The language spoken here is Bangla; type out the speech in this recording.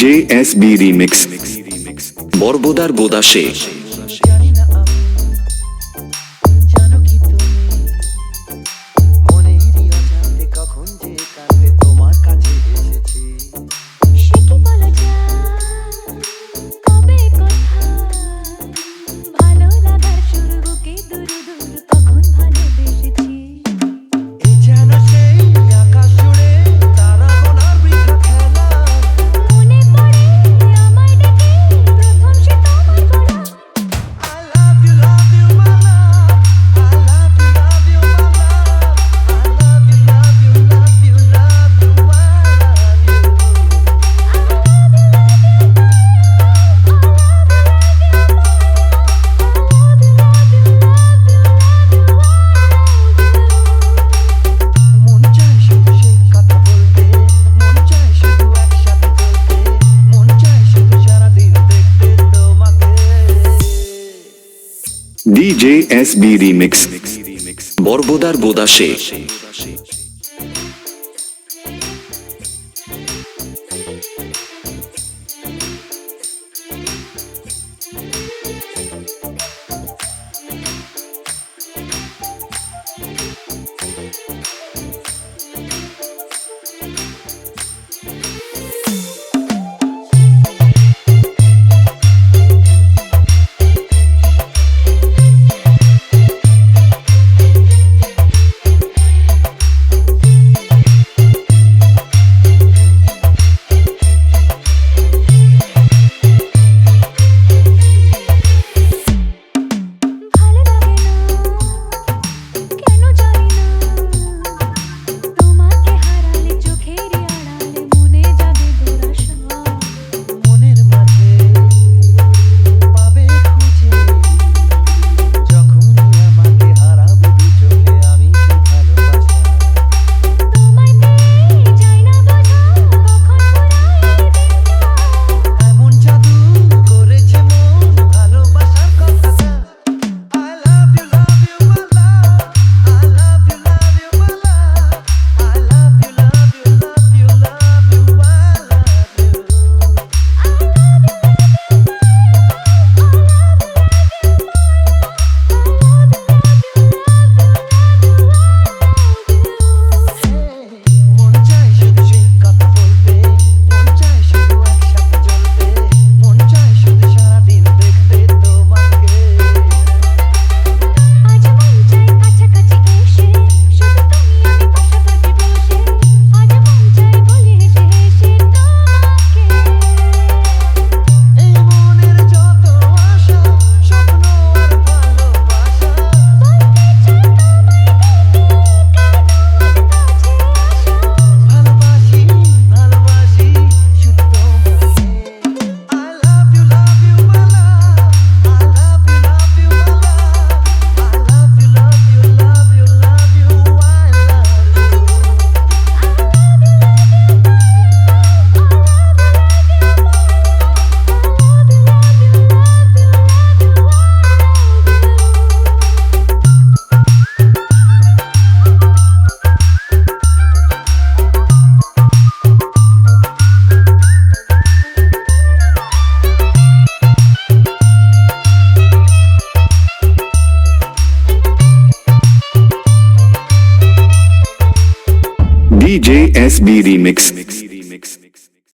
J S B remix. বর্বদার বোদাসে DJ SB Remix বর্বদার বোদাসে Thank JSB Remix. Remix.